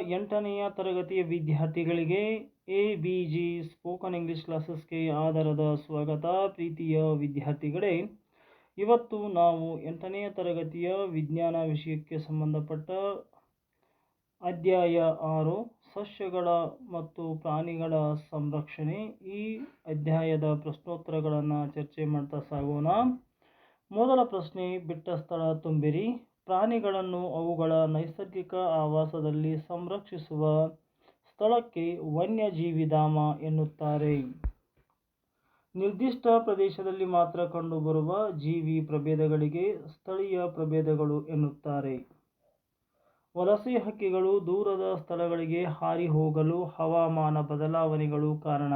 ಎಂಟನೆಯ ತರಗತಿಯ ವಿದ್ಯಾರ್ಥಿಗಳಿಗೆ A B G spoken English ಕ್ಲಾಸಸ್ಗೆ ಆಧಾರದ ಸ್ವಾಗತ. ಪ್ರೀತಿಯ ವಿದ್ಯಾರ್ಥಿಗಳೇ, ಇವತ್ತು ನಾವು ಎಂಟನೆಯ ತರಗತಿಯ ವಿಜ್ಞಾನ ವಿಷಯಕ್ಕೆ ಸಂಬಂಧಪಟ್ಟ ಅಧ್ಯಾಯ ಆರು, ಸಸ್ಯಗಳ ಮತ್ತು ಪ್ರಾಣಿಗಳ ಸಂರಕ್ಷಣೆ. ಈ ಅಧ್ಯಾಯದ ಪ್ರಶ್ನೋತ್ತರಗಳನ್ನು ಚರ್ಚೆ ಮಾಡ್ತಾ ಸಾಗೋಣ. ಮೊದಲ ಪ್ರಶ್ನೆ ಬಿಟ್ಟ ಸ್ಥಳ ತುಂಬಿರಿ. ಪ್ರಾಣಿಗಳನ್ನು ಅವುಗಳ ನೈಸರ್ಗಿಕ ಆವಾಸದಲ್ಲಿ ಸಂರಕ್ಷಿಸುವ ಸ್ಥಳಕ್ಕೆ ವನ್ಯಜೀವಿಧಾಮ ಎನ್ನುತ್ತಾರೆ. ನಿರ್ದಿಷ್ಟ ಪ್ರದೇಶದಲ್ಲಿ ಮಾತ್ರ ಕಂಡುಬರುವ ಜೀವಿ ಪ್ರಭೇದಗಳಿಗೆ ಸ್ಥಳೀಯ ಪ್ರಭೇದಗಳು ಎನ್ನುತ್ತಾರೆ. ವಲಸೆ ಹಕ್ಕಿಗಳು ದೂರದ ಸ್ಥಳಗಳಿಗೆ ಹಾರಿ ಹೋಗಲು ಹವಾಮಾನ ಬದಲಾವಣೆಗಳು ಕಾರಣ.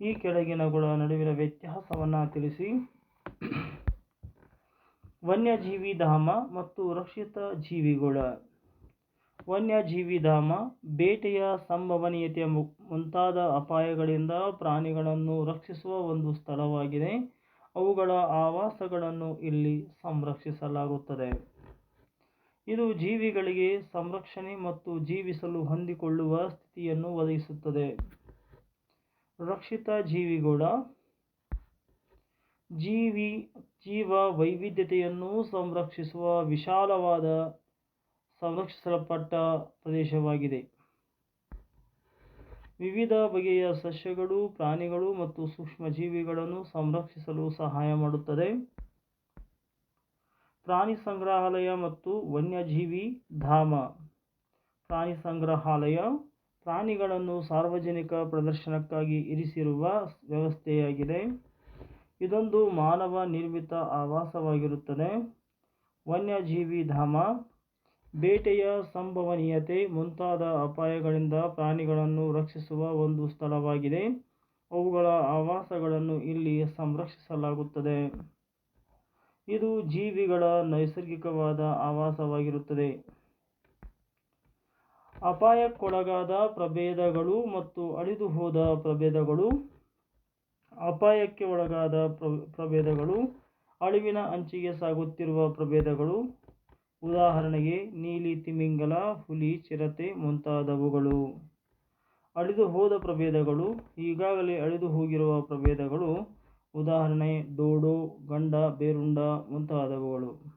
ಈ ಕೆಳಗಿನಗಳ ನಡುವಿನ ವ್ಯತ್ಯಾಸವನ್ನು ತಿಳಿಸಿ. ವನ್ಯಜೀವಿಧಾಮ ಮತ್ತು ರಕ್ಷಿತ ಜೀವಿಗಳ. ವನ್ಯಜೀವಿಧಾಮ ಬೇಟೆಯ ಸಂಭವನೀಯತೆ ಮುಂತಾದ ಅಪಾಯಗಳಿಂದ ಪ್ರಾಣಿಗಳನ್ನು ರಕ್ಷಿಸುವ ಒಂದು ಸ್ಥಳವಾಗಿದೆ. ಅವುಗಳ ಆವಾಸಗಳನ್ನು ಇಲ್ಲಿ ಸಂರಕ್ಷಿಸಲಾಗುತ್ತದೆ. ಇದು ಜೀವಿಗಳಿಗೆ ಸಂರಕ್ಷಣೆ ಮತ್ತು ಜೀವಿಸಲು ಹೊಂದಿಕೊಳ್ಳುವ ಸ್ಥಿತಿಯನ್ನು ಒದಗಿಸುತ್ತದೆ. ರಕ್ಷಿತ ಜೀವಿಗಳ, ಜೀವಿ ಜೀವ ವೈವಿಧ್ಯತೆಯನ್ನು ಸಂರಕ್ಷಿಸುವ ವಿಶಾಲವಾದ ಸಂರಕ್ಷಿಸಲ್ಪಟ್ಟ ಪ್ರದೇಶವಾಗಿದೆ. ವಿವಿಧ ಬಗೆಯ ಸಸ್ಯಗಳು, ಪ್ರಾಣಿಗಳು ಮತ್ತು ಸೂಕ್ಷ್ಮಜೀವಿಗಳನ್ನು ಸಂರಕ್ಷಿಸಲು ಸಹಾಯ ಮಾಡುತ್ತದೆ. ಪ್ರಾಣಿ ಸಂಗ್ರಹಾಲಯ ಮತ್ತು ವನ್ಯಜೀವಿ ಧಾಮ. ಪ್ರಾಣಿ ಸಂಗ್ರಹಾಲಯ ಪ್ರಾಣಿಗಳನ್ನು ಸಾರ್ವಜನಿಕ ಪ್ರದರ್ಶನಕ್ಕಾಗಿ ಇರಿಸಿರುವ ವ್ಯವಸ್ಥೆಯಾಗಿದೆ. ಇದೊಂದು ಮಾನವ ನಿರ್ಮಿತ ಆವಾಸವಾಗಿರುತ್ತದೆ. ವನ್ಯಜೀವಿ ಧಾಮ, ಬೇಟೆಯ ಸಂಭವನೀಯತೆ, ಮುಂತಾದ ಅಪಾಯಗಳಿಂದ ಪ್ರಾಣಿಗಳನ್ನು ರಕ್ಷಿಸುವ ಒಂದು ಸ್ಥಳವಾಗಿದೆ. ಅವುಗಳ ಆವಾಸಗಳನ್ನು ಇಲ್ಲಿ ಸಂರಕ್ಷಿಸಲಾಗುತ್ತದೆ. ಇದು ಜೀವಿಗಳ ನೈಸರ್ಗಿಕವಾದ ಆವಾಸವಾಗಿರುತ್ತದೆ. ಅಪಾಯಕ್ಕೊಳಗಾದ ಪ್ರಭೇದಗಳು ಮತ್ತು ಅಳಿದುಹೋದ ಪ್ರಭೇದಗಳು ಅಪಾಯಕ್ಕೆ ಒಳಗಾದ ಪ್ರಭೇದಗಳು, ಅಳಿವಿನ ಅಂಚಿಗೆ ಸಾಗುತ್ತಿರುವ ಪ್ರಭೇದಗಳು. ಉದಾಹರಣೆಗೆ, ನೀಲಿ ತಿಮಿಂಗಲ, ಹುಲಿ, ಚಿರತೆ ಮುಂತಾದವುಗಳು. ಅಳಿದುಹೋದ ಪ್ರಭೇದಗಳು, ಈಗಾಗಲೇ ಅಳಿದು ಹೋಗಿರುವ ಪ್ರಭೇದಗಳು. ಉದಾಹರಣೆ, ಡೋಡೋ, ಗಂಡ, ಬೇರುಂಡ ಮುಂತಾದವುಗಳು.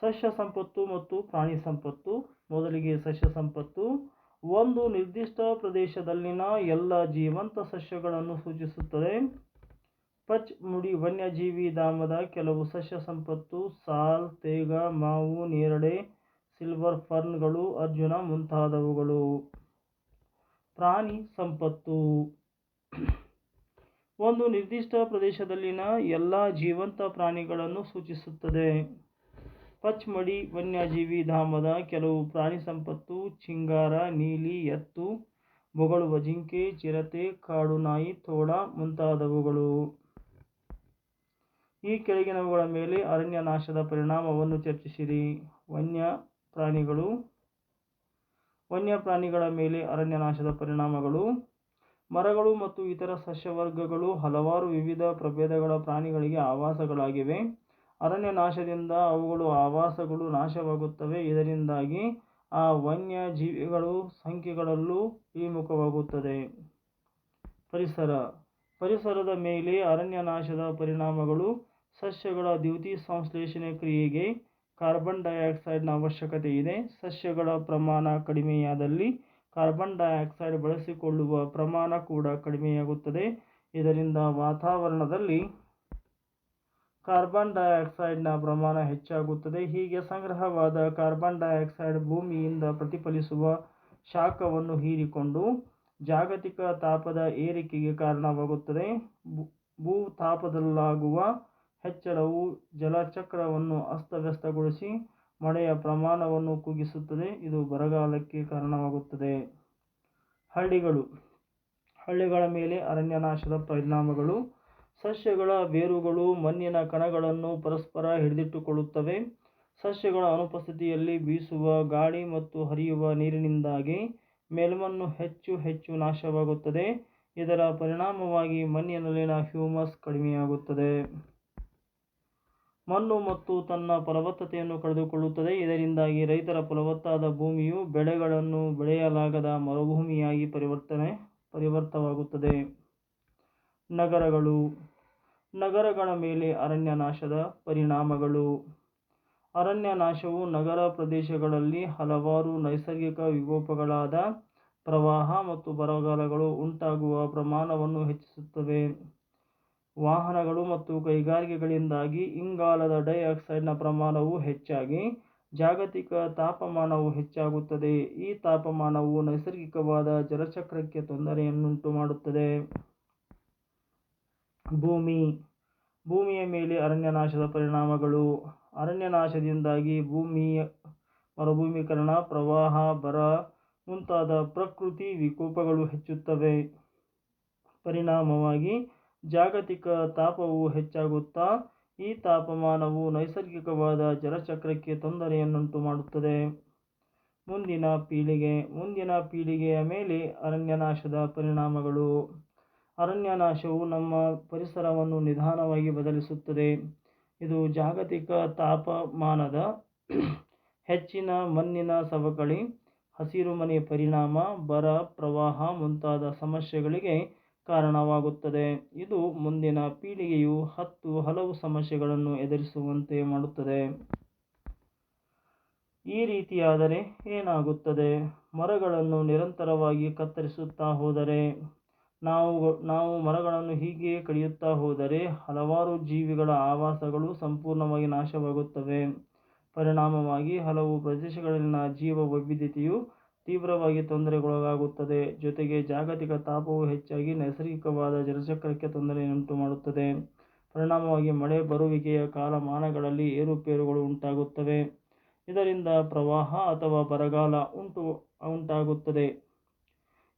ಸಸ್ಯ ಸಂಪತ್ತು ಮತ್ತು ಪ್ರಾಣಿ ಸಂಪತ್ತು. ಮೊದಲಿಗೆ ಸಸ್ಯ ಸಂಪತ್ತು. ಒಂದು ನಿರ್ದಿಷ್ಟ ಪ್ರದೇಶದಲ್ಲಿನ ಎಲ್ಲ ಜೀವಂತ ಸಸ್ಯಗಳನ್ನು ಸೂಚಿಸುತ್ತದೆ. ಪಚ್ ಮುಡಿ ವನ್ಯಜೀವಿ ಧಾಮದ ಕೆಲವು ಸಸ್ಯ ಸಂಪತ್ತು, ಸಾಲ್, ತೇಗ, ಮಾವು, ನೇರಳೆ, ಸಿಲ್ವರ್ ಫರ್ನ್ಗಳು, ಅರ್ಜುನ ಮುಂತಾದವುಗಳು. ಪ್ರಾಣಿ ಸಂಪತ್ತು. ಒಂದು ನಿರ್ದಿಷ್ಟ ಪ್ರದೇಶದಲ್ಲಿನ ಎಲ್ಲ ಜೀವಂತ ಪ್ರಾಣಿಗಳನ್ನು ಸೂಚಿಸುತ್ತದೆ. ಪಚ್ಮಡಿ, ವನ್ಯಜೀವಿ ಧಾಮದ ಕೆಲವು ಪ್ರಾಣಿ ಸಂಪತ್ತು, ಚಿಂಗಾರ, ನೀಲಿ, ಎತ್ತು, ಬೊಗಳುವ ಜಿಂಕೆ, ಚಿರತೆ, ಕಾಡು ನಾಯಿ, ತೋಳ ಮುಂತಾದವುಗಳು. ಈ ಕೆಳಗಿನವುಗಳ ಮೇಲೆ ಅರಣ್ಯ ನಾಶದ ಪರಿಣಾಮವನ್ನು ಚರ್ಚಿಸಿರಿ. ವನ್ಯ ಪ್ರಾಣಿಗಳು. ವನ್ಯಪ್ರಾಣಿಗಳ ಮೇಲೆ ಅರಣ್ಯನಾಶದ ಪರಿಣಾಮಗಳು. ಮರಗಳು ಮತ್ತು ಇತರ ಸಸ್ಯವರ್ಗಗಳು ಹಲವಾರು ವಿವಿಧ ಪ್ರಭೇದಗಳ ಪ್ರಾಣಿಗಳಿಗೆ ಆವಾಸಗಳಾಗಿವೆ. ಅರಣ್ಯನಾಶದಿಂದ ಅವುಗಳು ಆವಾಸಗಳು ನಾಶವಾಗುತ್ತವೆ. ಇದರಿಂದಾಗಿ ಆ ವನ್ಯಜೀವಿಗಳ ಸಂಖ್ಯೆಗಳಲ್ಲೂ ಇಳಿಮುಖವಾಗುತ್ತದೆ. ಪರಿಸರ. ಪರಿಸರದ ಮೇಲೆ ಅರಣ್ಯನಾಶದ ಪರಿಣಾಮಗಳು ಸಸ್ಯಗಳ ದ್ಯುತಿ ಸಂಶ್ಲೇಷಣೆ ಕ್ರಿಯೆಗೆ ಕಾರ್ಬನ್ ಡೈಆಕ್ಸೈಡ್ನ ಅವಶ್ಯಕತೆ ಇದೆ. ಸಸ್ಯಗಳ ಪ್ರಮಾಣ ಕಡಿಮೆಯಾದಲ್ಲಿ ಕಾರ್ಬನ್ ಡೈಆಕ್ಸೈಡ್ ಬಳಸಿಕೊಳ್ಳುವ ಪ್ರಮಾಣ ಕೂಡ ಕಡಿಮೆಯಾಗುತ್ತದೆ. ಇದರಿಂದ ವಾತಾವರಣದಲ್ಲಿ ಕಾರ್ಬನ್ ಡೈಆಕ್ಸೈಡ್ನ ಪ್ರಮಾಣ ಹೆಚ್ಚಾಗುತ್ತದೆ. ಹೀಗೆ ಸಂಗ್ರಹವಾದ ಕಾರ್ಬನ್ ಡೈಆಕ್ಸೈಡ್ ಭೂಮಿಯಿಂದ ಪ್ರತಿಫಲಿಸುವ ಶಾಖವನ್ನು ಹೀರಿಕೊಂಡು ಜಾಗತಿಕ ತಾಪದ ಏರಿಕೆಗೆ ಕಾರಣವಾಗುತ್ತದೆ. ಭೂ ತಾಪದಲ್ಲಾಗುವ ಹೆಚ್ಚಳವು ಜಲಚಕ್ರವನ್ನು ಅಸ್ತವ್ಯಸ್ತಗೊಳಿಸಿ ಮಳೆಯ ಪ್ರಮಾಣವನ್ನು ಕುಗ್ಗಿಸುತ್ತದೆ. ಇದು ಬರಗಾಲಕ್ಕೆ ಕಾರಣವಾಗುತ್ತದೆ. ಹಳ್ಳಿಗಳು, ಹಳ್ಳಿಗಳ ಮೇಲೆ ಅರಣ್ಯನಾಶದ ಪರಿಣಾಮಗಳು ಸಸ್ಯಗಳ ಬೇರುಗಳು ಮಣ್ಣಿನ ಕಣಗಳನ್ನು ಪರಸ್ಪರ ಹಿಡಿದಿಟ್ಟುಕೊಳ್ಳುತ್ತವೆ. ಸಸ್ಯಗಳ ಅನುಪಸ್ಥಿತಿಯಲ್ಲಿ ಬೀಸುವ ಗಾಳಿ ಮತ್ತು ಹರಿಯುವ ನೀರಿನಿಂದಾಗಿ ಮೇಲ್ಮಣ್ಣು ಹೆಚ್ಚು ಹೆಚ್ಚು ನಾಶವಾಗುತ್ತದೆ. ಇದರ ಪರಿಣಾಮವಾಗಿ ಮಣ್ಣಿನಲ್ಲಿನ ಹ್ಯೂಮಸ್ ಕಡಿಮೆಯಾಗುತ್ತದೆ. ಮಣ್ಣು ಮತ್ತು ತನ್ನ ಫಲವತ್ತತೆಯನ್ನು ಕಳೆದುಕೊಳ್ಳುತ್ತದೆ. ಇದರಿಂದಾಗಿ ರೈತರ ಫಲವತ್ತಾದ ಭೂಮಿಯು ಬೆಳೆಗಳನ್ನು ಬೆಳೆಯಲಾಗದ ಮರುಭೂಮಿಯಾಗಿ ಪರಿವರ್ತನೆ, ಪರಿವರ್ತವಾಗುತ್ತದೆ. ನಗರಗಳು ನಗರಗಳ ಮೇಲೆ ಅರಣ್ಯನಾಶದ ಪರಿಣಾಮಗಳು. ಅರಣ್ಯನಾಶವು ನಗರ ಪ್ರದೇಶಗಳಲ್ಲಿ ಹಲವಾರು ನೈಸರ್ಗಿಕ ವಿಕೋಪಗಳಾದ ಪ್ರವಾಹ ಮತ್ತು ಬರಗಾಲಗಳು ಉಂಟಾಗುವ ಪ್ರಮಾಣವನ್ನು ಹೆಚ್ಚಿಸುತ್ತವೆ. ವಾಹನಗಳು ಮತ್ತು ಕೈಗಾರಿಕೆಗಳಿಂದಾಗಿ ಇಂಗಾಲದ ಡೈಆಕ್ಸೈಡ್ನ ಪ್ರಮಾಣವು ಹೆಚ್ಚಾಗಿ, ಜಾಗತಿಕ ತಾಪಮಾನವು ಹೆಚ್ಚಾಗುತ್ತದೆ. ಈ ತಾಪಮಾನವು ನೈಸರ್ಗಿಕವಾದ ಜಲಚಕ್ರಕ್ಕೆ ತೊಂದರೆಯನ್ನುಂಟು ಮಾಡುತ್ತದೆ ಭೂಮಿ, ಭೂಮಿಯ ಮೇಲೆ ಅರಣ್ಯನಾಶದ ಪರಿಣಾಮಗಳು. ಅರಣ್ಯನಾಶದಿಂದಾಗಿ ಭೂಮಿ ಮರುಭೂಮೀಕರಣ, ಪ್ರವಾಹ, ಬರ ಮುಂತಾದ ಪ್ರಕೃತಿ ವಿಕೋಪಗಳು ಹೆಚ್ಚುತ್ತವೆ. ಪರಿಣಾಮವಾಗಿ ಜಾಗತಿಕ ತಾಪವು ಹೆಚ್ಚಾಗುತ್ತಾ, ಈ ತಾಪಮಾನವು ನೈಸರ್ಗಿಕವಾದ ಜಲಚಕ್ರಕ್ಕೆ ತೊಂದರೆಯನ್ನುಂಟು ಮಾಡುತ್ತದೆ. ಮುಂದಿನ ಪೀಳಿಗೆ, ಮುಂದಿನ ಪೀಳಿಗೆಯ ಮೇಲೆ ಅರಣ್ಯನಾಶದ ಪರಿಣಾಮಗಳು. ಅರಣ್ಯನಾಶವು ನಮ್ಮ ಪರಿಸರವನ್ನು ನಿಧಾನವಾಗಿ ಬದಲಿಸುತ್ತದೆ. ಇದು ಜಾಗತಿಕ ತಾಪಮಾನದ ಹೆಚ್ಚಿನ ಮಣ್ಣಿನ ಸವಕಳಿ ಹಸಿರುಮನೆ ಪರಿಣಾಮ, ಬರ ಪ್ರವಾಹ ಮುಂತಾದ ಸಮಸ್ಯೆಗಳಿಗೆ ಕಾರಣವಾಗುತ್ತದೆ. ಇದು ಮುಂದಿನ ಪೀಳಿಗೆಯು ಹತ್ತು ಹಲವು ಸಮಸ್ಯೆಗಳನ್ನು ಎದುರಿಸುವಂತೆ ಮಾಡುತ್ತದೆ. ಈ ರೀತಿಯಾದರೆ ಏನಾಗುತ್ತದೆ? ಮರಗಳನ್ನು ನಿರಂತರವಾಗಿ ಕತ್ತರಿಸುತ್ತಾ ಹೋದರೆ ನಾವು ನಾವು ಮರಗಳನ್ನು ಹೀಗೆಯೇ ಕಡಿಯುತ್ತಾ ಹೋದರೆ ಹಲವಾರು ಜೀವಿಗಳ ಆವಾಸಗಳು ಸಂಪೂರ್ಣವಾಗಿ ನಾಶವಾಗುತ್ತವೆ. ಪರಿಣಾಮವಾಗಿ ಹಲವು ಪ್ರದೇಶಗಳಲ್ಲಿನ ಜೀವ ವೈವಿಧ್ಯತೆಯು ತೀವ್ರವಾಗಿ ತೊಂದರೆಗೊಳಗಾಗುತ್ತದೆ. ಜೊತೆಗೆ ಜಾಗತಿಕ ತಾಪವು ಹೆಚ್ಚಾಗಿ ನೈಸರ್ಗಿಕವಾದ ಜಲಚಕ್ರಕ್ಕೆ ತೊಂದರೆಯನ್ನುಂಟು ಮಾಡುತ್ತದೆ. ಪರಿಣಾಮವಾಗಿ ಮಳೆ ಬರುವಿಕೆಯ ಕಾಲಮಾನಗಳಲ್ಲಿ ಏರುಪೇರುಗಳು ಉಂಟಾಗುತ್ತವೆ. ಇದರಿಂದ ಪ್ರವಾಹ ಅಥವಾ ಬರಗಾಲ ಉಂಟು, ಉಂಟಾಗುತ್ತದೆ.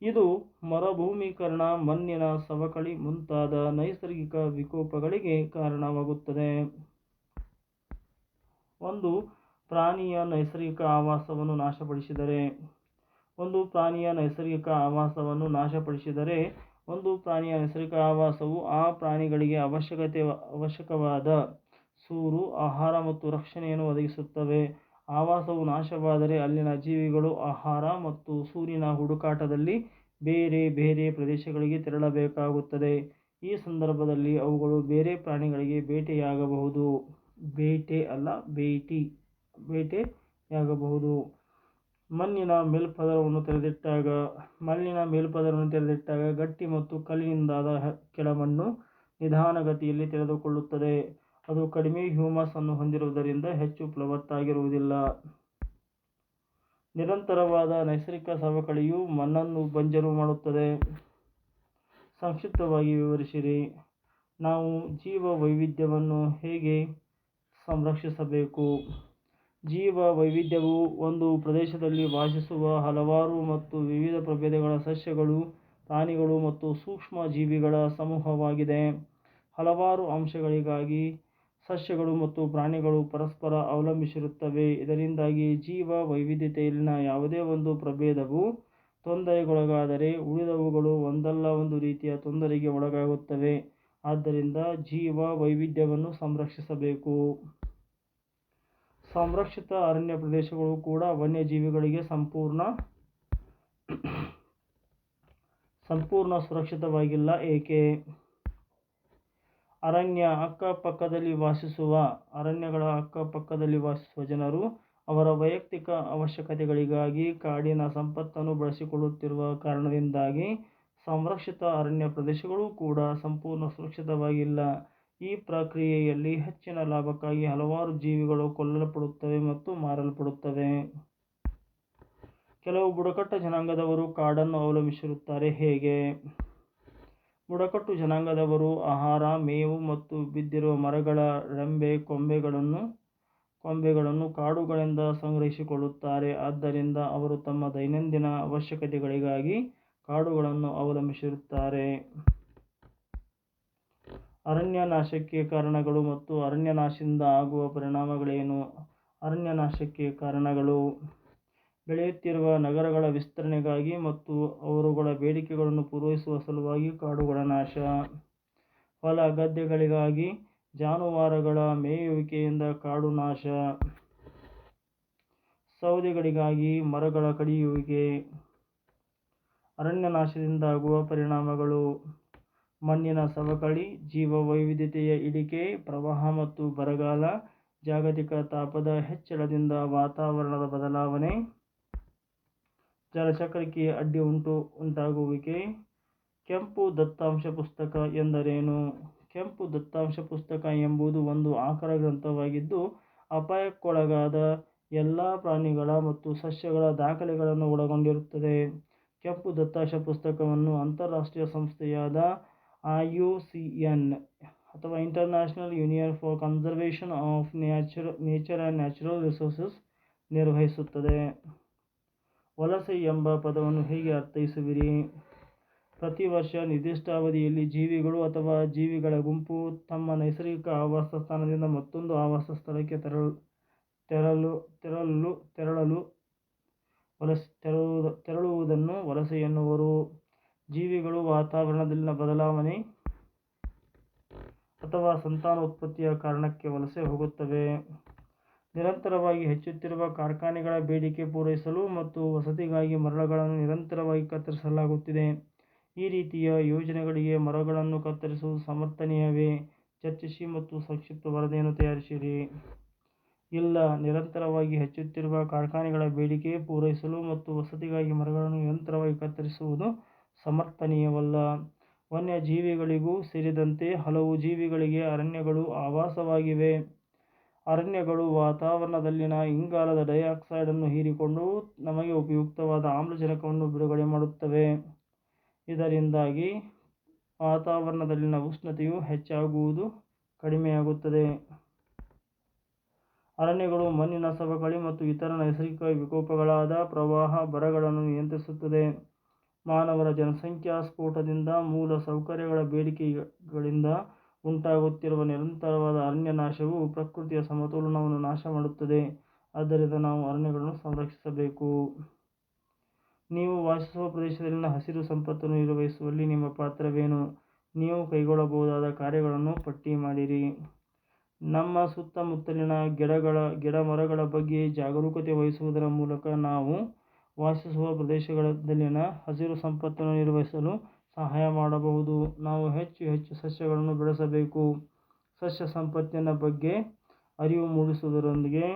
ಇದು ಮರುಭೂಮೀಕರಣ ಮಣ್ಣಿನ ಸವಕಳಿ ಮುಂತಾದ ನೈಸರ್ಗಿಕ ವಿಕೋಪಗಳಿಗೆ ಕಾರಣವಾಗುತ್ತದೆ. ಒಂದು, ಪ್ರಾಣಿಯ ನೈಸರ್ಗಿಕ ಆವಾಸವನ್ನು ನಾಶಪಡಿಸಿದರೆ. ಒಂದು, ಪ್ರಾಣಿಯ ನೈಸರ್ಗಿಕ ಆವಾಸವನ್ನು ನಾಶಪಡಿಸಿದರೆ. ಒಂದು, ಪ್ರಾಣಿಯ ನೈಸರ್ಗಿಕ ಆವಾಸವು ಆ ಪ್ರಾಣಿಗಳಿಗೆ ಅವಶ್ಯಕತೆ, ಅವಶ್ಯಕವಾದ ಸೂರು, ಆಹಾರ ಮತ್ತು ರಕ್ಷಣೆಯನ್ನು ಒದಗಿಸುತ್ತವೆ. ಆವಾಸವು ನಾಶವಾದರೆ ಅಲ್ಲಿನ ಜೀವಿಗಳು ಆಹಾರ ಮತ್ತು ಸೂರಿನ ಹುಡುಕಾಟದಲ್ಲಿ ಬೇರೆ ಬೇರೆ ಪ್ರದೇಶಗಳಿಗೆ ತೆರಳಬೇಕಾಗುತ್ತದೆ. ಈ ಸಂದರ್ಭದಲ್ಲಿ ಅವುಗಳು ಬೇರೆ ಪ್ರಾಣಿಗಳಿಗೆ ಬೇಟೆಯಾಗಬಹುದು. ಬೇಟೆ ಅಲ್ಲ, ಬೇಟಿ, ಬೇಟೆಯಾಗಬಹುದು. ಮಣ್ಣಿನ ಮೇಲ್ಪದರವನ್ನು ತೆರೆದಿಟ್ಟಾಗ, ಮಣ್ಣಿನ ಮೇಲ್ಪದರವನ್ನು ತೆರೆದಿಟ್ಟಾಗ ಗಟ್ಟಿ ಮತ್ತು ಕಲ್ಲಿನಿಂದಾದ ಕೆಳಮಣ್ಣು ನಿಧಾನಗತಿಯಲ್ಲಿ ತೆರೆದುಕೊಳ್ಳುತ್ತದೆ. ಅದು ಕಡಿಮೆ ಹ್ಯೂಮಸ್ ಅನ್ನು ಹೊಂದಿರುವುದರಿಂದ ಹೆಚ್ಚು ಫಲವತ್ತಾಗಿರುವುದಿಲ್ಲ. ನಿರಂತರವಾದ ನೈಸರ್ಗಿಕ ಸವಕಳಿಯು ಮಣ್ಣನ್ನು ಬಂಜರು ಮಾಡುತ್ತದೆ. ಸಂಕ್ಷಿಪ್ತವಾಗಿ ವಿವರಿಸಿರಿ. ನಾವು ಜೀವ ವೈವಿಧ್ಯವನ್ನು ಹೇಗೆ ಸಂರಕ್ಷಿಸಬೇಕು? ಜೀವ ವೈವಿಧ್ಯವು ಒಂದು ಪ್ರದೇಶದಲ್ಲಿ ವಾಸಿಸುವ ಹಲವಾರು ಮತ್ತು ವಿವಿಧ ಪ್ರಭೇದಗಳ ಸಸ್ಯಗಳು, ಪ್ರಾಣಿಗಳು ಮತ್ತು ಸೂಕ್ಷ್ಮ ಜೀವಿಗಳ ಸಮೂಹವಾಗಿದೆ. ಹಲವಾರು ಅಂಶಗಳಿಗಾಗಿ ಸಸ್ಯಗಳು ಮತ್ತು ಪ್ರಾಣಿಗಳು ಪರಸ್ಪರ ಅವಲಂಬಿಸಿರುತ್ತವೆ. ಇದರಿಂದಾಗಿ ಜೀವ ವೈವಿಧ್ಯತೆಯಲ್ಲಿನ ಯಾವುದೇ ಒಂದು ಪ್ರಭೇದವು ತೊಂದರೆಗೊಳಗಾದರೆ ಉಳಿದವುಗಳು ಒಂದಲ್ಲ ಒಂದು ರೀತಿಯ ತೊಂದರೆಗೆ ಒಳಗಾಗುತ್ತವೆ. ಆದ್ದರಿಂದ ಜೀವ ವೈವಿಧ್ಯವನ್ನು ಸಂರಕ್ಷಿಸಬೇಕು. ಸಂರಕ್ಷಿತ ಅರಣ್ಯ ಪ್ರದೇಶಗಳು ಕೂಡ ವನ್ಯಜೀವಿಗಳಿಗೆ ಸಂಪೂರ್ಣ ಸಂಪೂರ್ಣ ಸುರಕ್ಷಿತವಾಗಿಲ್ಲ. ಏಕೆ? ಅರಣ್ಯ ಅಕ್ಕಪಕ್ಕದಲ್ಲಿ ವಾಸಿಸುವ, ಅರಣ್ಯಗಳ ಅಕ್ಕಪಕ್ಕದಲ್ಲಿ ವಾಸಿಸುವ ಜನರು ಅವರ ವೈಯಕ್ತಿಕ ಅವಶ್ಯಕತೆಗಳಿಗಾಗಿ ಕಾಡಿನ ಸಂಪತ್ತನ್ನು ಬಳಸಿಕೊಳ್ಳುತ್ತಿರುವ ಕಾರಣದಿಂದಾಗಿ ಸಂರಕ್ಷಿತ ಅರಣ್ಯ ಪ್ರದೇಶಗಳು ಕೂಡ ಸಂಪೂರ್ಣ ಸುರಕ್ಷಿತವಾಗಿಲ್ಲ. ಈ ಪ್ರಕ್ರಿಯೆಯಲ್ಲಿ ಹೆಚ್ಚಿನ ಲಾಭಕ್ಕಾಗಿ ಹಲವಾರು ಜೀವಿಗಳು ಕೊಲ್ಲಲ್ಪಡುತ್ತವೆ ಮತ್ತು ಮಾರಲ್ಪಡುತ್ತವೆ. ಕೆಲವು ಬುಡಕಟ್ಟು ಜನಾಂಗದವರು ಕಾಡನ್ನು ಅವಲಂಬಿಸಿರುತ್ತಾರೆ. ಹೇಗೆ? ಬುಡಕಟ್ಟು ಜನಾಂಗದವರು ಆಹಾರ, ಮೇವು ಮತ್ತು ಬಿದ್ದಿರುವ ಮರಗಳ ರೆಂಬೆ ಕೊಂಬೆಗಳನ್ನು ಕೊಂಬೆಗಳನ್ನು ಕಾಡುಗಳಿಂದ ಸಂಗ್ರಹಿಸಿಕೊಳ್ಳುತ್ತಾರೆ. ಆದ್ದರಿಂದ ಅವರು ತಮ್ಮ ದೈನಂದಿನ ಅವಶ್ಯಕತೆಗಳಿಗಾಗಿ ಕಾಡುಗಳನ್ನು ಅವಲಂಬಿಸಿರುತ್ತಾರೆ. ಅರಣ್ಯನಾಶಕ್ಕೆ ಕಾರಣಗಳು ಮತ್ತು ಅರಣ್ಯನಾಶದಿಂದ ಆಗುವ ಪರಿಣಾಮಗಳೇನು? ಅರಣ್ಯನಾಶಕ್ಕೆ ಕಾರಣಗಳು. ಬೆಳೆಯುತ್ತಿರುವ ನಗರಗಳ ವಿಸ್ತರಣೆಗಾಗಿ ಮತ್ತು ಅವರುಗಳ ಬೇಡಿಕೆಗಳನ್ನು ಪೂರೈಸುವ ಸಲುವಾಗಿ ಕಾಡುಗಳ ನಾಶ. ಹೊಲ ಗದ್ದೆಗಳಿಗಾಗಿ ಜಾನುವಾರುಗಳ ಮೇಯುವಿಕೆಯಿಂದ ಕಾಡು ನಾಶ, ಸೌದೆಗಳಿಗಾಗಿ ಮರಗಳ ಕಡಿಯುವಿಕೆ, ಅರಣ್ಯನಾಶದಿಂದಾಗುವ ಪರಿಣಾಮಗಳು, ಮಣ್ಣಿನ ಸವಕಳಿ, ಜೀವ ವೈವಿಧ್ಯತೆಯ ಇಳಿಕೆ, ಪ್ರವಾಹ ಮತ್ತು ಬರಗಾಲ, ಜಾಗತಿಕ ತಾಪದ ಹೆಚ್ಚಳದಿಂದ ವಾತಾವರಣದ ಬದಲಾವಣೆ, ಜಲಚಕ್ರಕ್ಕೆ ಅಡ್ಡಿ ಉಂಟು ಉಂಟಾಗುವಿಕೆ. ಕೆಂಪು ದತ್ತಾಂಶ ಪುಸ್ತಕ ಎಂದರೇನು? ಕೆಂಪು ದತ್ತಾಂಶ ಪುಸ್ತಕ ಎಂಬುದು ಒಂದು ಆಕರ ಗ್ರಂಥವಾಗಿದ್ದು, ಅಪಾಯಕ್ಕೊಳಗಾದ ಎಲ್ಲ ಪ್ರಾಣಿಗಳ ಮತ್ತು ಸಸ್ಯಗಳ ದಾಖಲೆಗಳನ್ನು ಒಳಗೊಂಡಿರುತ್ತದೆ. ಕೆಂಪು ದತ್ತಾಂಶ ಪುಸ್ತಕವನ್ನು ಅಂತಾರಾಷ್ಟ್ರೀಯ ಸಂಸ್ಥೆಯಾದ ಐಯುಸಿಎನ್ ಅಥವಾ international union for conservation of nature and natural resources ನಿರ್ವಹಿಸುತ್ತದೆ. ವಲಸೆ ಎಂಬ ಪದವನ್ನು ಹೇಗೆ ಅರ್ಥೈಸುವಿರಿ? ಪ್ರತಿ ವರ್ಷ ನಿರ್ದಿಷ್ಟ ಅವಧಿಯಲ್ಲಿ ಜೀವಿಗಳು ಅಥವಾ ಜೀವಿಗಳ ಗುಂಪು ತಮ್ಮ ನೈಸರ್ಗಿಕ ಆವಾಸ ಸ್ಥಾನದಿಂದ ಮತ್ತೊಂದು ಆವಾಸ ಸ್ಥಳಕ್ಕೆ ತೆರಳು ತೆರಳು ತೆರಳಲು ತೆರಳಲು ವಲಸ್ ತೆರಳುವುದನ್ನು ವಲಸೆ ಎನ್ನುವರು. ಜೀವಿಗಳು ವಾತಾವರಣದಲ್ಲಿನ ಬದಲಾವಣೆ ಅಥವಾ ಸಂತಾನೋತ್ಪತ್ತಿಯ ಕಾರಣಕ್ಕೆ ವಲಸೆ ಹೋಗುತ್ತವೆ. ನಿರಂತರವಾಗಿ ಹೆಚ್ಚುತ್ತಿರುವ ಕಾರ್ಖಾನೆಗಳ ಬೇಡಿಕೆ ಪೂರೈಸಲು ಮತ್ತು ವಸತಿಗಾಗಿ ಮರಗಳನ್ನು ನಿರಂತರವಾಗಿ ಕತ್ತರಿಸಲಾಗುತ್ತಿದೆ. ಈ ರೀತಿಯ ಯೋಜನೆಗಳಿಗೆ ಮರಗಳನ್ನು ಕತ್ತರಿಸುವುದು ಸಮರ್ಥನೀಯವೇ? ಚರ್ಚಿಸಿ ಮತ್ತು ಸಂಕ್ಷಿಪ್ತ ವರದಿಯನ್ನು ತಯಾರಿಸಿರಿ. ಇಲ್ಲ, ನಿರಂತರವಾಗಿ ಹೆಚ್ಚುತ್ತಿರುವ ಕಾರ್ಖಾನೆಗಳ ಬೇಡಿಕೆ ಪೂರೈಸಲು ಮತ್ತು ವಸತಿಗಾಗಿ ಮರಗಳನ್ನು ನಿರಂತರವಾಗಿ ಕತ್ತರಿಸುವುದು ಸಮರ್ಥನೀಯವಲ್ಲ. ವನ್ಯಜೀವಿಗಳಿಗೂ ಸೇರಿದಂತೆ ಹಲವು ಜೀವಿಗಳಿಗೆ ಅರಣ್ಯಗಳು ಆವಾಸವಾಗಿವೆ. ಅರಣ್ಯಗಳು ವಾತಾವರಣದಲ್ಲಿನ ಇಂಗಾಲದ ಡೈಆಕ್ಸೈಡನ್ನು ಹೀರಿಕೊಂಡು ನಮಗೆ ಉಪಯುಕ್ತವಾದ ಆಮ್ಲಜನಕವನ್ನು ಬಿಡುಗಡೆ ಮಾಡುತ್ತವೆ. ಇದರಿಂದಾಗಿ ವಾತಾವರಣದಲ್ಲಿನ ಉಷ್ಣತೆಯು ಹೆಚ್ಚಾಗುವುದು ಕಡಿಮೆಯಾಗುತ್ತದೆ. ಅರಣ್ಯಗಳು ಮಣ್ಣಿನ ಸವಕಳಿ ಮತ್ತು ಇತರ ನೈಸರ್ಗಿಕ ವಿಕೋಪಗಳಾದ ಪ್ರವಾಹ, ಬರಗಳನ್ನು ನಿಯಂತ್ರಿಸುತ್ತದೆ. ಮಾನವರ ಜನಸಂಖ್ಯಾ ಸ್ಫೋಟದಿಂದ ಮೂಲ ಸೌಕರ್ಯಗಳ ಬೇಡಿಕೆಗಳಿಂದ ಉಂಟಾಗುತ್ತಿರುವ ನಿರಂತರವಾದ ಅರಣ್ಯ ನಾಶವು ಪ್ರಕೃತಿಯ ಸಮತೋಲನವನ್ನು ನಾಶ ಮಾಡುತ್ತದೆ ಆದ್ದರಿಂದ ನಾವು ಅರಣ್ಯಗಳನ್ನು ಸಂರಕ್ಷಿಸಬೇಕು. ನೀವು ವಾಸಿಸುವ ಪ್ರದೇಶದಲ್ಲಿನ ಹಸಿರು ಸಂಪತ್ತನ್ನು ನಿರ್ವಹಿಸುವಲ್ಲಿ ನಿಮ್ಮ ಪಾತ್ರವೇನು? ನೀವು ಕೈಗೊಳ್ಳಬಹುದಾದ ಕಾರ್ಯಗಳನ್ನು ಪಟ್ಟಿ ಮಾಡಿರಿ. ನಮ್ಮ ಸುತ್ತಮುತ್ತಲಿನ ಗಿಡಗಳ, ಗಿಡಮರಗಳ ಬಗ್ಗೆ ಜಾಗರೂಕತೆ ವಹಿಸುವುದರ ಮೂಲಕ ನಾವು ವಾಸಿಸುವ ಪ್ರದೇಶಗಳಲ್ಲಿನ ಹಸಿರು ಸಂಪತ್ತನ್ನು ನಿರ್ವಹಿಸಲು ಸಹಾಯ ಮಾಡಬಹುದು. ನಾವು ಹೆಚ್ಚು ಹೆಚ್ಚು ಸಸ್ಯಗಳನ್ನು ಬೆಳೆಸಬೇಕು. ಸಸ್ಯ ಸಂಪತ್ತಿನ ಬಗ್ಗೆ ಅರಿವು ಮೂಡಿಸುವುದರೊಂದಿಗೆ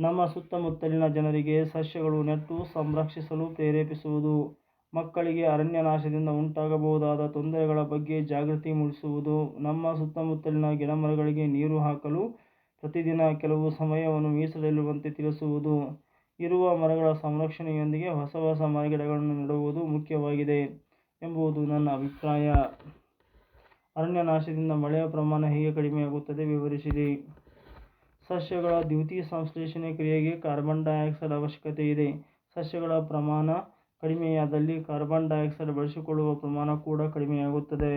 ನಮ್ಮ ಸುತ್ತಮುತ್ತಲಿನ ಜನರಿಗೆ ಸಸ್ಯಗಳು ನೆಟ್ಟು ಸಂರಕ್ಷಿಸಲು ಪ್ರೇರೇಪಿಸುವುದು. ಮಕ್ಕಳಿಗೆ ಅರಣ್ಯ ನಾಶದಿಂದ ಉಂಟಾಗಬಹುದಾದ ತೊಂದರೆಗಳ ಬಗ್ಗೆ ಜಾಗೃತಿ ಮೂಡಿಸುವುದು. ನಮ್ಮ ಸುತ್ತಮುತ್ತಲಿನ ಗಿಡಮರಗಳಿಗೆ ನೀರು ಹಾಕಲು ಪ್ರತಿದಿನ ಕೆಲವು ಸಮಯವನ್ನು ಮೀಸಲಿಡುವಂತೆ ತಿಳಿಸುವುದು. ಇರುವ ಮರಗಳ ಸಂರಕ್ಷಣೆಯೊಂದಿಗೆ ಹೊಸ ಹೊಸ ಮರಗಿಡಗಳನ್ನು ನೆಡುವುದು ಮುಖ್ಯವಾಗಿದೆ ಎಂಬುದು ನನ್ನ ಅಭಿಪ್ರಾಯ. ಅರಣ್ಯನಾಶದಿಂದ ಮಳೆಯ ಪ್ರಮಾಣ ಹೇಗೆ ಕಡಿಮೆಯಾಗುತ್ತದೆ ವಿವರಿಸಿರಿ. ಸಸ್ಯಗಳ ದ್ಯುತಿಸಂಶ್ಲೇಷಣೆ ಕ್ರಿಯೆಗೆ ಕಾರ್ಬನ್ ಡೈಆಕ್ಸೈಡ್ ಅವಶ್ಯಕತೆ ಇದೆ ಸಸ್ಯಗಳ ಪ್ರಮಾಣ ಕಡಿಮೆಯಾದಲ್ಲಿ ಕಾರ್ಬನ್ ಡೈಆಕ್ಸೈಡ್ ಬಳಸಿಕೊಳ್ಳುವ ಪ್ರಮಾಣ ಕೂಡ ಕಡಿಮೆಯಾಗುತ್ತದೆ.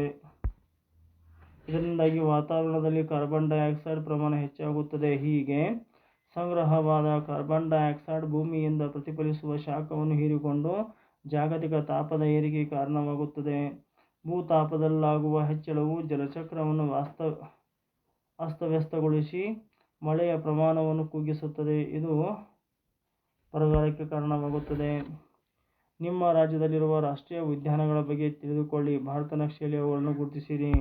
ಇದರಿಂದಾಗಿ ವಾತಾವರಣದಲ್ಲಿ ಕಾರ್ಬನ್ ಡೈಆಕ್ಸೈಡ್ ಪ್ರಮಾಣ ಹೆಚ್ಚಾಗುತ್ತದೆ. ಹೀಗೆ ಸಂಗ್ರಹವಾದ ಕಾರ್ಬನ್ ಡೈಆಕ್ಸೈಡ್ ಭೂಮಿಯಿಂದ ಪ್ರತಿಫಲಿಸುವ ಶಾಖವನ್ನು ಹೀರಿಕೊಂಡು ಜಾಗತಿಕ ತಾಪದ ಏರಿಕೆಗೆ ಕಾರಣವಾಗುತ್ತದೆ. ಭೂತಾಪದಲ್ಲಾಗುವ ಹೆಚ್ಚಳವು ಜಲಚಕ್ರವನ್ನು ಅಸ್ತವ್ಯಸ್ತಗೊಳಿಸಿ ಮಳೆಯ ಪ್ರಮಾಣವನ್ನು ಕುಗ್ಗಿಸುತ್ತದೆ. ಇದು ಬರಗಾಲಕ್ಕೆ ಕಾರಣವಾಗುತ್ತದೆ. ನಿಮ್ಮ ರಾಜ್ಯದಲ್ಲಿರುವ ರಾಷ್ಟ್ರೀಯ ಉದ್ಯಾನಗಳ ಬಗ್ಗೆ ತಿಳಿದುಕೊಳ್ಳಿ. ಭಾರತ ನಕ್ಷೆಯಲ್ಲಿ ಅವುಗಳನ್ನು ಗುರುತಿಸಿರಿ.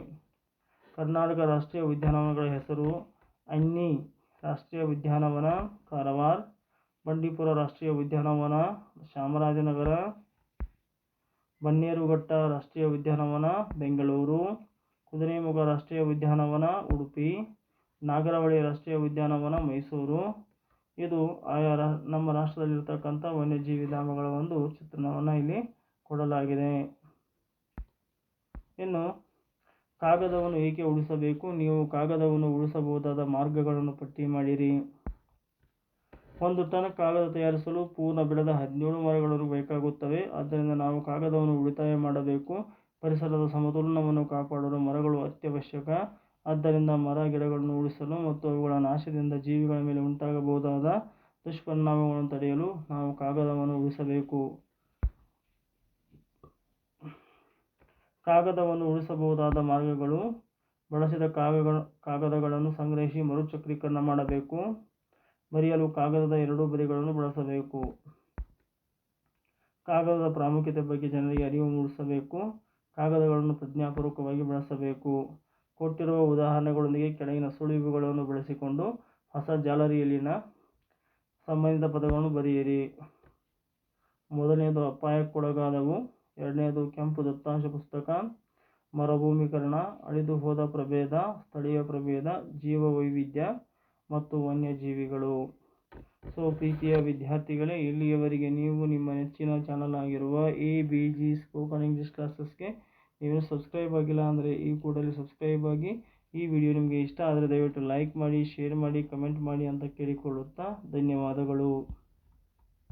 ಕರ್ನಾಟಕ ರಾಷ್ಟ್ರೀಯ ಉದ್ಯಾನವನಗಳ ಹೆಸರು ಅನ್ನಿ ರಾಷ್ಟ್ರೀಯ ಉದ್ಯಾನವನ, ಕಾರವಾರ; ಬಂಡೀಪುರ ರಾಷ್ಟ್ರೀಯ ಉದ್ಯಾನವನ, ಚಾಮರಾಜನಗರ; ಬನ್ನೇರುಘಟ್ಟ ರಾಷ್ಟ್ರೀಯ ಉದ್ಯಾನವನ, ಬೆಂಗಳೂರು; ಕುದುರೆಮುಖ ರಾಷ್ಟ್ರೀಯ ಉದ್ಯಾನವನ, ಉಡುಪಿ; ನಾಗರಹೊಳೆ ರಾಷ್ಟ್ರೀಯ ಉದ್ಯಾನವನ, ಮೈಸೂರು. ಇದು ಆಯಾ ರಾ ನಮ್ಮ ರಾಷ್ಟ್ರದಲ್ಲಿರ್ತಕ್ಕಂಥ ವನ್ಯಜೀವಿ ಧಾಮಗಳ ಒಂದು ಚಿತ್ರಣವನ್ನು ಇಲ್ಲಿ ಕೊಡಲಾಗಿದೆ. ಇನ್ನು ಕಾಗದವನ್ನು ಏಕೆ ಉಳಿಸಬೇಕು? ನೀವು ಕಾಗದವನ್ನು ಉಳಿಸಬಹುದಾದ ಮಾರ್ಗಗಳನ್ನು ಪಟ್ಟಿ ಮಾಡಿರಿ. ಒಂದು ಟನ್ ಕಾಗದ ತಯಾರಿಸಲು ಪೂರ್ಣ ಬೆಳೆದ ಹದಿನೇಳು ಮರಗಳು ಬೇಕಾಗುತ್ತವೆ. ಆದ್ದರಿಂದ ನಾವು ಕಾಗದವನ್ನು ಉಳಿತಾಯ ಮಾಡಬೇಕು. ಪರಿಸರದ ಸಮತೋಲನವನ್ನು ಕಾಪಾಡಲು ಮರಗಳು ಅತ್ಯವಶ್ಯಕ. ಆದ್ದರಿಂದ ಮರ, ಗಿಡಗಳನ್ನು ಉಳಿಸಲು ಮತ್ತು ಅವುಗಳ ನಾಶದಿಂದ ಜೀವಿಗಳ ಮೇಲೆ ಉಂಟಾಗಬಹುದಾದ ದುಷ್ಪರಿಣಾಮಗಳನ್ನು ತಡೆಯಲು ನಾವು ಕಾಗದವನ್ನು ಉಳಿಸಬೇಕು. ಕಾಗದವನ್ನು ಉಳಿಸಬಹುದಾದ ಮಾರ್ಗಗಳು. ಬಳಸಿದ ಕಾಗಗಳ, ಕಾಗದಗಳನ್ನು ಸಂಗ್ರಹಿಸಿ ಮರುಚಕ್ರೀಕರಣ ಮಾಡಬೇಕು. ಬರೆಯಲು ಕಾಗದದ ಎರಡೂ ಬದಿಗಳನ್ನು ಬಳಸಬೇಕು. ಕಾಗದದ ಪ್ರಾಮುಖ್ಯತೆ ಬಗ್ಗೆ ಜನರಿಗೆ ಅರಿವು ಮೂಡಿಸಬೇಕು. ಕಾಗದಗಳನ್ನು ಪ್ರಜ್ಞಾಪೂರ್ವಕವಾಗಿ ಬಳಸಬೇಕು. ಕೊಟ್ಟಿರುವ ಉದಾಹರಣೆಗಳೊಂದಿಗೆ ಕೆಳಗಿನ ಸುಳಿವುಗಳನ್ನು ಬಳಸಿಕೊಂಡು ಹೊಸ ಜಾಲರಿಯಲ್ಲಿನ ಸಂಬಂಧಿತ ಪದಗಳನ್ನು ಬರೆಯಿರಿ. ಮೊದಲನೆಯದು ಅಪಾಯಕ್ಕೊಳಗಾದವು. ಎರಡನೆಯದು ಕೆಂಪು ದತ್ತಾಂಶ ಪುಸ್ತಕ, ಮರುಭೂಮೀಕರಣ ಅಳಿದು ಹೋದ ಪ್ರಭೇದ, ಸ್ಥಳೀಯ ಪ್ರಭೇದ, ಜೀವವೈವಿಧ್ಯ ಮತ್ತು ವನ್ಯಜೀವಿಗಳು. ಸೊ, ಪ್ರೀತಿಯ ವಿದ್ಯಾರ್ಥಿಗಳೇ, ಇಲ್ಲಿಯವರೆಗೆ ನೀವು ನಿಮ್ಮ ನೆಚ್ಚಿನ ಚಾನಲ್ ಆಗಿರುವ A B G spoken English ಕ್ಲಾಸಸ್ಗೆ ನೀವು ಸಬ್ಸ್ಕ್ರೈಬ್ ಆಗಿಲ್ಲ ಅಂದರೆ ಈ ಕೂಡಲೇ ಸಬ್ಸ್ಕ್ರೈಬ್ ಆಗಿ ಈ ವಿಡಿಯೋ ನಿಮಗೆ ಇಷ್ಟ ಆದರೆ ದಯವಿಟ್ಟು ಲೈಕ್ ಮಾಡಿ, ಶೇರ್ ಮಾಡಿ, ಕಮೆಂಟ್ ಮಾಡಿ ಅಂತ ಕೇಳಿಕೊಳ್ಳುತ್ತಾ ಧನ್ಯವಾದಗಳು.